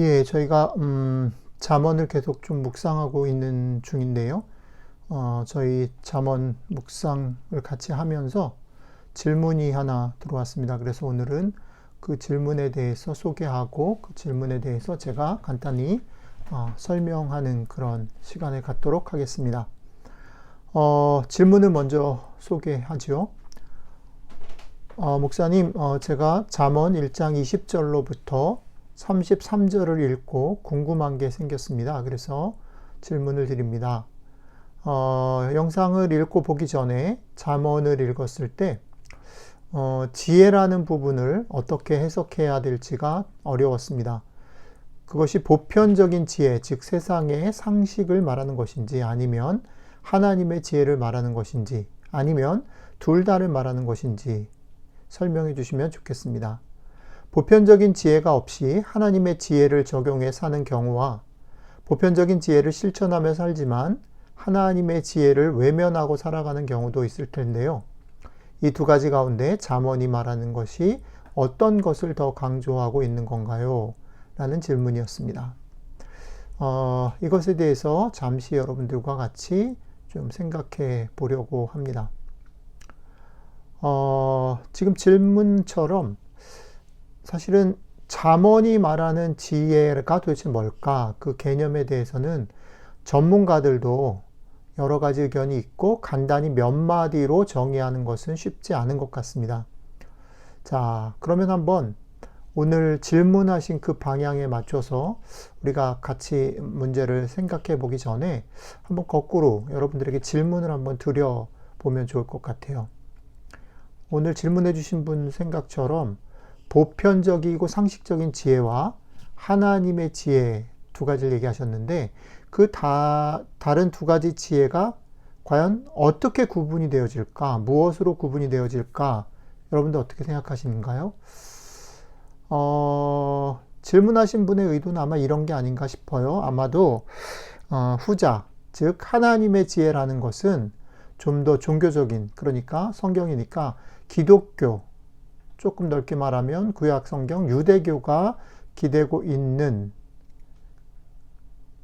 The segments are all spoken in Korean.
예, 저희가 음, 잠언을 계속 좀 묵상하고 있는 중인데요. 어, 저희 잠언 묵상을 같이 하면서 질문이 하나 들어왔습니다. 그래서 오늘은 그 질문에 대해서 소개하고 그 질문에 대해서 제가 간단히 어, 설명하는 그런 시간을 갖도록 하겠습니다. 어, 질문을 먼저 소개하죠. 어, 목사님, 어, 제가 잠언 1장 20절로부터 33절을 읽고 궁금한 게 생겼습니다. 그래서 질문을 드립니다. 어, 영상을 읽고 보기 전에 잠언을 읽었을 때 어, 지혜라는 부분을 어떻게 해석해야 될지가 어려웠습니다. 그것이 보편적인 지혜, 즉 세상의 상식을 말하는 것인지 아니면 하나님의 지혜를 말하는 것인지 아니면 둘 다를 말하는 것인지 설명해 주시면 좋겠습니다. 보편적인 지혜가 없이 하나님의 지혜를 적용해 사는 경우와 보편적인 지혜를 실천하며 살지만 하나님의 지혜를 외면하고 살아가는 경우도 있을 텐데요. 이 두 가지 가운데 잠언이 말하는 것이 어떤 것을 더 강조하고 있는 건가요? 라는 질문이었습니다. 어, 이것에 대해서 잠시 여러분들과 같이 좀 생각해 보려고 합니다. 어, 지금 질문처럼 사실은 잠언이 말하는 지혜가 도대체 뭘까? 그 개념에 대해서는 전문가들도 여러 가지 의견이 있고 간단히 몇 마디로 정의하는 것은 쉽지 않은 것 같습니다. 자, 그러면 한번 오늘 질문하신 그 방향에 맞춰서 우리가 같이 문제를 생각해 보기 전에 한번 거꾸로 여러분들에게 질문을 한번 드려보면 좋을 것 같아요. 오늘 질문해 주신 분 생각처럼 보편적이고 상식적인 지혜와 하나님의 지혜 두 가지를 얘기하셨는데 그 다, 다른 두 가지 지혜가 과연 어떻게 구분이 되어질까? 무엇으로 구분이 되어질까? 여러분들 어떻게 생각하시는가요? 어, 질문하신 분의 의도는 아마 이런 게 아닌가 싶어요. 아마도 어, 후자, 즉 하나님의 지혜라는 것은 좀 더 종교적인, 그러니까 성경이니까 기독교, 조금 넓게 말하면 구약 성경 유대교가 기대고 있는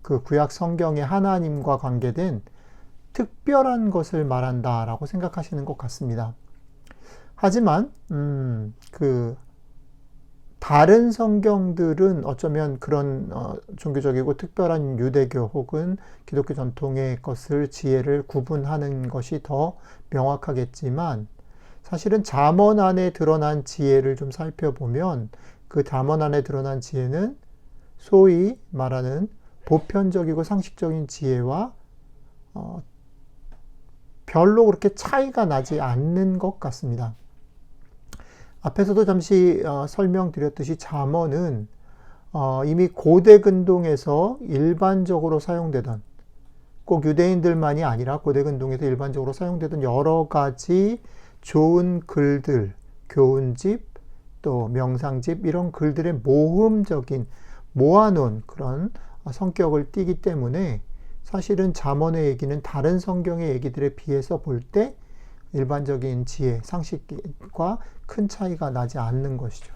그 구약 성경의 하나님과 관계된 특별한 것을 말한다라고 생각하시는 것 같습니다. 하지만 음, 그 다른 성경들은 어쩌면 그런 어, 종교적이고 특별한 유대교 혹은 기독교 전통의 것을 지혜를 구분하는 것이 더 명확하겠지만 사실은 잠언 안에 드러난 지혜를 좀 살펴보면 그 잠언 안에 드러난 지혜는 소위 말하는 보편적이고 상식적인 지혜와 어, 별로 그렇게 차이가 나지 않는 것 같습니다. 앞에서도 잠시 어, 설명드렸듯이 잠언은 어, 이미 고대 근동에서 일반적으로 사용되던 꼭 유대인들만이 아니라 고대 근동에서 일반적으로 사용되던 여러 가지 좋은 글들, 교훈집, 또 명상집 이런 글들의 모음적인 모아놓은 그런 성격을 띠기 때문에 사실은 잠언의 얘기는 다른 성경의 얘기들에 비해서 볼 때 일반적인 지혜, 상식과 큰 차이가 나지 않는 것이죠.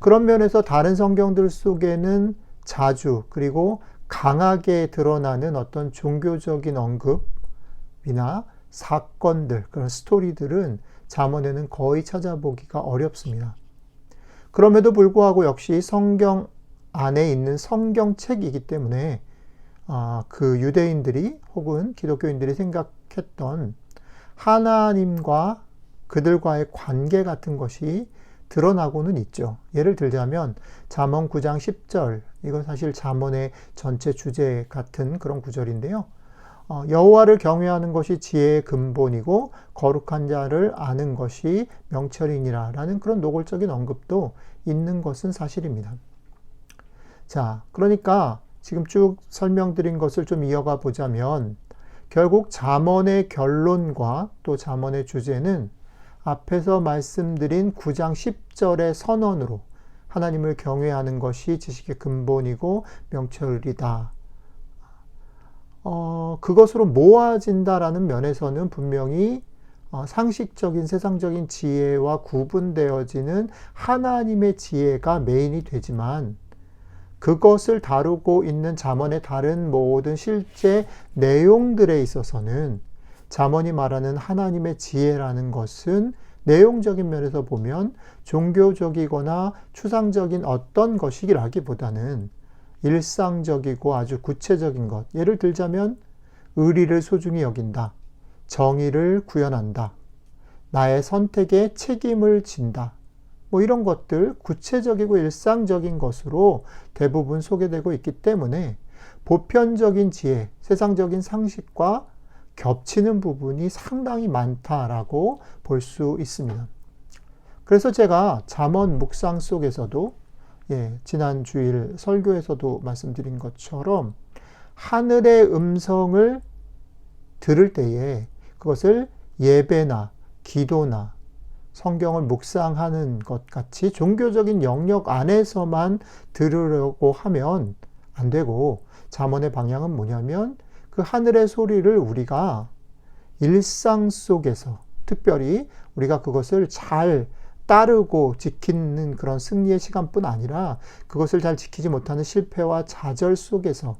그런 면에서 다른 성경들 속에는 자주 그리고 강하게 드러나는 어떤 종교적인 언급이나 사건들, 그런 스토리들은 잠언에는 거의 찾아보기가 어렵습니다. 그럼에도 불구하고 역시 성경 안에 있는 성경책이기 때문에 아, 그 유대인들이 혹은 기독교인들이 생각했던 하나님과 그들과의 관계 같은 것이 드러나고는 있죠. 예를 들자면 잠언 9장 10절 이건 사실 잠언의 전체 주제 같은 그런 구절인데요. 어, 여호와를 경외하는 것이 지혜의 근본이고 거룩한 자를 아는 것이 명철이니라라는 그런 노골적인 언급도 있는 것은 사실입니다. 자, 그러니까 지금 쭉 설명드린 것을 좀 이어가 보자면 결국 잠언의 결론과 또 잠언의 주제는 앞에서 말씀드린 9장 10절의 선언으로 하나님을 경외하는 것이 지식의 근본이고 명철이다. 어, 그것으로 모아진다라는 면에서는 분명히 어, 상식적인 세상적인 지혜와 구분되어지는 하나님의 지혜가 메인이 되지만 그것을 다루고 있는 잠언의 다른 모든 실제 내용들에 있어서는 잠언이 말하는 하나님의 지혜라는 것은 내용적인 면에서 보면 종교적이거나 추상적인 어떤 것이라기보다는 일상적이고 아주 구체적인 것. 예를 들자면 의리를 소중히 여긴다. 정의를 구현한다. 나의 선택에 책임을 진다. 뭐 이런 것들 구체적이고 일상적인 것으로 대부분 소개되고 있기 때문에 보편적인 지혜, 세상적인 상식과 겹치는 부분이 상당히 많다라고 볼 수 있습니다. 그래서 제가 잠언 묵상 속에서도 예, 지난 주일 설교에서도 말씀드린 것처럼 하늘의 음성을 들을 때에 그것을 예배나 기도나 성경을 묵상하는 것 같이 종교적인 영역 안에서만 들으려고 하면 안 되고 잠언의 방향은 뭐냐면 그 하늘의 소리를 우리가 일상 속에서 특별히 우리가 그것을 잘 따르고 지키는 그런 승리의 시간뿐 아니라 그것을 잘 지키지 못하는 실패와 좌절 속에서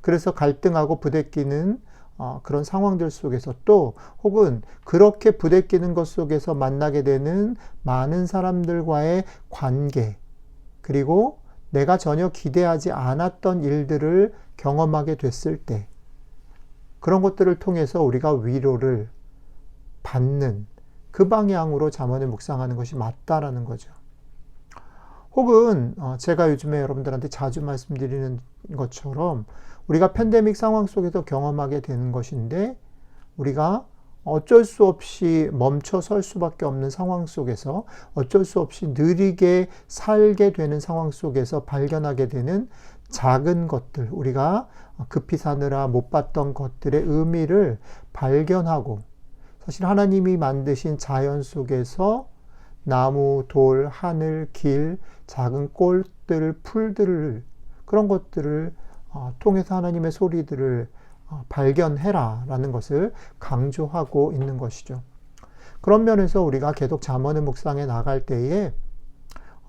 그래서 갈등하고 부대끼는 어, 그런 상황들 속에서 또 혹은 그렇게 부대끼는 것 속에서 만나게 되는 많은 사람들과의 관계 그리고 내가 전혀 기대하지 않았던 일들을 경험하게 됐을 때 그런 것들을 통해서 우리가 위로를 받는 그 방향으로 잠언을 묵상하는 것이 맞다라는 거죠. 혹은 어, 제가 요즘에 여러분들한테 자주 말씀드리는 것처럼 우리가 팬데믹 상황 속에서 경험하게 되는 것인데 우리가 어쩔 수 없이 멈춰 설 수밖에 없는 상황 속에서 어쩔 수 없이 느리게 살게 되는 상황 속에서 발견하게 되는 작은 것들, 우리가 급히 사느라 못 봤던 것들의 의미를 발견하고 사실 하나님이 만드신 자연 속에서 나무, 돌, 하늘, 길, 작은 꽃들, 풀들을 그런 것들을 어, 통해서 하나님의 소리들을 어, 발견해라 라는 것을 강조하고 있는 것이죠. 그런 면에서 우리가 계속 잠언의 묵상에 나갈 때에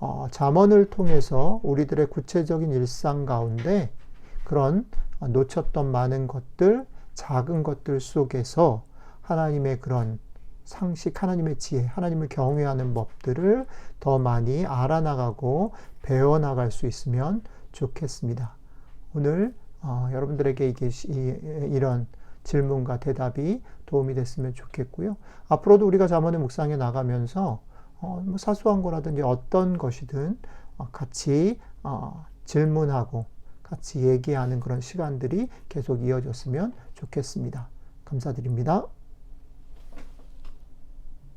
어, 잠언을 통해서 우리들의 구체적인 일상 가운데 그런 놓쳤던 많은 것들, 작은 것들 속에서 하나님의 그런 상식, 하나님의 지혜, 하나님을 경외하는 법들을 더 많이 알아나가고 배워나갈 수 있으면 좋겠습니다. 오늘 어, 여러분들에게 이게 이, 이런 질문과 대답이 도움이 됐으면 좋겠고요. 앞으로도 우리가 자문의 묵상에 나가면서 어, 뭐 사소한 거라든지 어떤 것이든 어, 같이 어, 질문하고 같이 얘기하는 그런 시간들이 계속 이어졌으면 좋겠습니다. 감사드립니다.